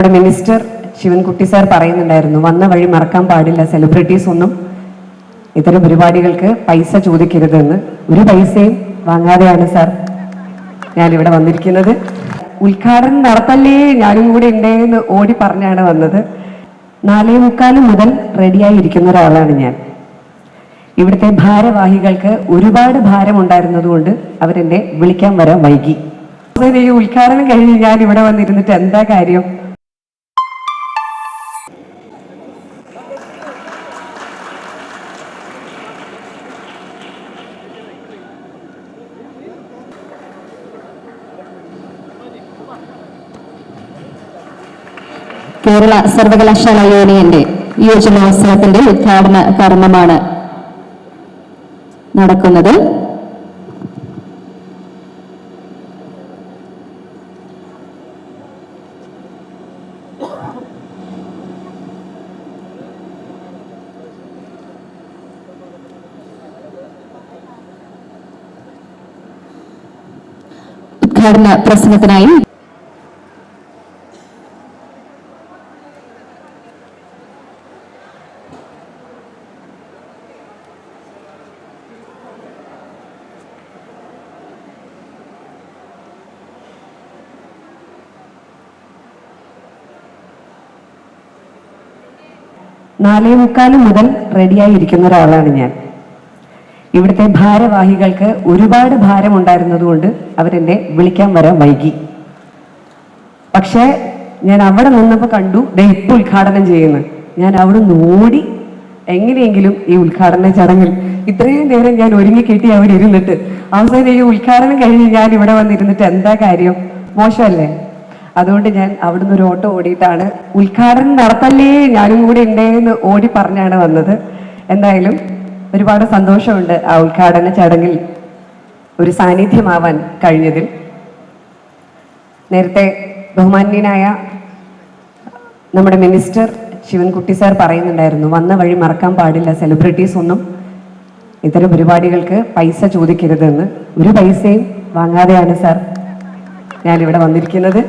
നമ്മുടെ minister Sivankutty sir പറയുന്നുണ്ടായിരുന്നു വന്ന വഴി മറക്കാൻ പാടില്ല സെലിബ്രിറ്റീസ് ഒന്നും ഇത്തരം പരിപാടികൾക്ക് പൈസ ചോദിക്കരുതെന്ന്. ഒരു പൈസയും വാങ്ങാതെയാണ് സാർ ഞാനിവിടെ വന്നിരിക്കുന്നത്. ഉദ്ഘാടനം നടത്തല്ലേ ഞാനും കൂടെ ഉണ്ടേന്ന് ഓടി പറഞ്ഞാണ് വന്നത്. നാലേ മുക്കാൽ മുതൽ റെഡിയായി ഇരിക്കുന്ന ഒരാളാണ് ഞാൻ. ഇവിടുത്തെ ഭാരവാഹികൾക്ക് ഒരുപാട് ഭാരം ഉണ്ടായിരുന്നതുകൊണ്ട് അവരെന്നെ വിളിക്കാൻ വരാൻ വൈകി. ഉദ്ഘാടനം കഴിഞ്ഞ് ഞാൻ ഇവിടെ വന്നിരുന്നിട്ട് എന്താ കാര്യം? കേരള സർവകലാശാല യൂണിയന്റെ യുവജനോത്സവത്തിന്റെ ഉദ്ഘാടന കർമ്മമാണ് നടക്കുന്നത്. ഉദ്ഘാടന പ്രസംഗത്തിനായി നാലേ മുക്കാൽ മുതൽ റെഡിയായിരിക്കുന്ന ഒരാളാണ് ഞാൻ. ഇവിടുത്തെ ഭാരവാഹികൾക്ക് ഒരുപാട് ഭാരം ഉണ്ടായിരുന്നതുകൊണ്ട് അവരെന്നെ വിളിക്കാൻ വരാൻ വൈകി. പക്ഷേ ഞാൻ അവിടെ നിന്നപ്പോൾ കണ്ടു ദേ ഉദ്ഘാടനം ചെയ്യുന്നു. ഞാൻ അവിടെ നോടി എങ്ങനെയെങ്കിലും ഈ ഉദ്ഘാടന ചടങ്ങിൽ ഇത്രയും നേരം ഞാൻ ഒരുങ്ങി കിട്ടി അവിടെ ഇരുന്നിട്ട്. അവസാനം ഈ ഉദ്ഘാടനം കഴിഞ്ഞ് ഞാൻ ഇവിടെ വന്നിരുന്നിട്ട് എന്താ കാര്യം? മോശമല്ലേ? അതുകൊണ്ട് ഞാൻ അവിടുന്ന് ഒരു ഓട്ടോ ഓടിയിട്ടാണ് ഉദ്ഘാടനം നടത്തല്ലേ ഞാനും കൂടെ ഉണ്ടേന്ന് ഓടി പറഞ്ഞാണ് വന്നത്. എന്തായാലും ഒരുപാട് സന്തോഷമുണ്ട് ആ ഉദ്ഘാടന ചടങ്ങിൽ ഒരു സാന്നിധ്യമാവാൻ കഴിഞ്ഞതിൽ. നേരത്തെ ബഹുമാന്യനായ നമ്മുടെ മിനിസ്റ്റർ ശിവൻകുട്ടി സാർ പറയുന്നുണ്ടായിരുന്നു വന്ന വഴി മറക്കാൻ പാടില്ല സെലിബ്രിറ്റീസ് ഒന്നും ഇത്തരം പരിപാടികൾക്ക് പൈസ ചോദിക്കരുതെന്ന്. ഒരു പൈസയും വാങ്ങാതെയാണ് സാർ ഞാനിവിടെ വന്നിരിക്കുന്നത്.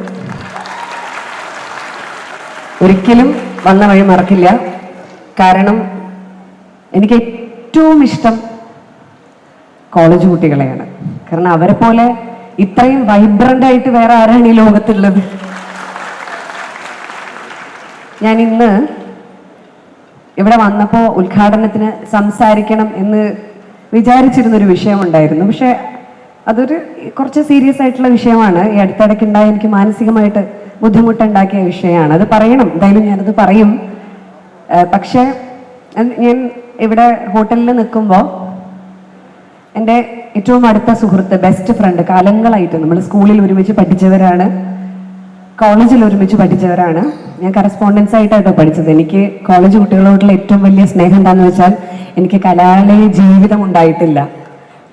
ഒരിക്കലും വന്ന വഴി മറക്കില്ല. കാരണം എനിക്ക് ഏറ്റവും ഇഷ്ടം കോളേജ് കുട്ടികളെയാണ്. കാരണം അവരെ പോലെ ഇത്രയും വൈബ്രന്റ് ആയിട്ട് വേറെ ആരാണ് ഈ ലോകത്തുള്ളത്? ഞാൻ ഇന്ന് ഇവിടെ വന്നപ്പോൾ ഉദ്ഘാടനത്തിന് സംസാരിക്കണം എന്ന് വിചാരിച്ചിരുന്നൊരു വിഷയമുണ്ടായിരുന്നു. പക്ഷെ അതൊരു കുറച്ച് സീരിയസ് ആയിട്ടുള്ള വിഷയമാണ്. ഈ അടുത്തിടയ്ക്ക് ഉണ്ടായ എനിക്ക് മാനസികമായിട്ട് ബുദ്ധിമുട്ടുണ്ടാക്കിയ വിഷയമാണ്. അത് പറയണം. എന്തായാലും ഞാനത് പറയും. പക്ഷേ ഞാൻ- ഇവിടെ ഹോട്ടലിൽ നിൽക്കുമ്പോൾ എന്റെ ഏറ്റവും അടുത്ത സുഹൃത്ത് ബെസ്റ്റ് ഫ്രണ്ട് കാലങ്ങളായിട്ട് നമ്മൾ സ്കൂളിൽ ഒരുമിച്ച് പഠിച്ചവരാണ്. കോളേജിൽ ഒരുമിച്ച് പഠിച്ചവരാണ്. ഞാൻ കറസ്പോണ്ടൻസ് ആയിട്ടാണ് പഠിച്ചത്. എനിക്ക് കോളേജ് കുട്ടികളോടുള്ള ഏറ്റവും വലിയ സ്നേഹം എന്താണെന്ന് വെച്ചാൽ എനിക്ക് കലാലയ ജീവിതം ഉണ്ടായിട്ടില്ല.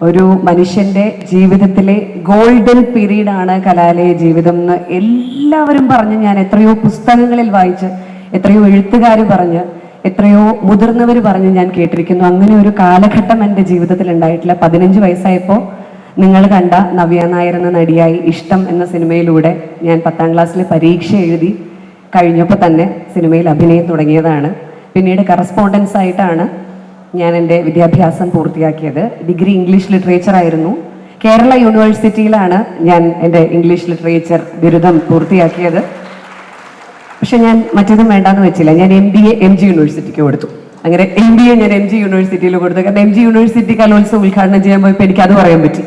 ഒരു മനുഷ്യന്റെ ജീവിതത്തിലെ ഗോൾഡൻ പീരീഡ് ആണ് കലാലയ ജീവിതം എന്ന് എല്ലാവരും പറഞ്ഞ് ഞാൻ എത്രയോ പുസ്തകങ്ങളിൽ വായിച്ച് എത്രയോ എഴുത്തുകാർ പറഞ്ഞ് എത്രയോ മുതിർന്നവർ പറഞ്ഞ് ഞാൻ കേട്ടിരിക്കുന്നു. അങ്ങനെ ഒരു കാലഘട്ടം എന്റെ ജീവിതത്തിൽ ഉണ്ടായിട്ടില്ല. പതിനഞ്ച് വയസ്സായപ്പോൾ നിങ്ങൾ കണ്ട നവ്യ നായർ എന്ന നടിയായി ഇഷ്ടം എന്ന സിനിമയിലൂടെ ഞാൻ പത്താം ക്ലാസ്സിലെ പരീക്ഷ എഴുതി കഴിഞ്ഞപ്പോൾ തന്നെ സിനിമയിൽ അഭിനയം തുടങ്ങിയതാണ്. പിന്നീട് കറസ്പോണ്ടൻസ് ആയിട്ടാണ് ഞാൻ എന്റെ വിദ്യാഭ്യാസം പൂർത്തിയാക്കിയത് ഡിഗ്രി ഇംഗ്ലീഷ് ലിറ്ററേച്ചർ ആയിരുന്നു. കേരള യൂണിവേഴ്സിറ്റിയിലാണ് ഞാൻ എന്റെ ഇംഗ്ലീഷ് ലിറ്ററേച്ചർ ബിരുദം പൂർത്തിയാക്കിയത്. പക്ഷെ ഞാൻ മറ്റൊന്നും വേണ്ടാന്ന് വെച്ചില്ല. ഞാൻ M B A M G യൂണിവേഴ്സിറ്റിക്ക് കൊടുത്തു. അങ്ങനെ എം ബി എ ഞാൻ എം ജി യൂണിവേഴ്സിറ്റിയിൽ കൊടുത്തു. കാരണം എം ജി യൂണിവേഴ്സിറ്റി കലോത്സവം ഉദ്ഘാടനം ചെയ്യാൻ പോയപ്പോൾ എനിക്ക് അത് പറയാൻ പറ്റി.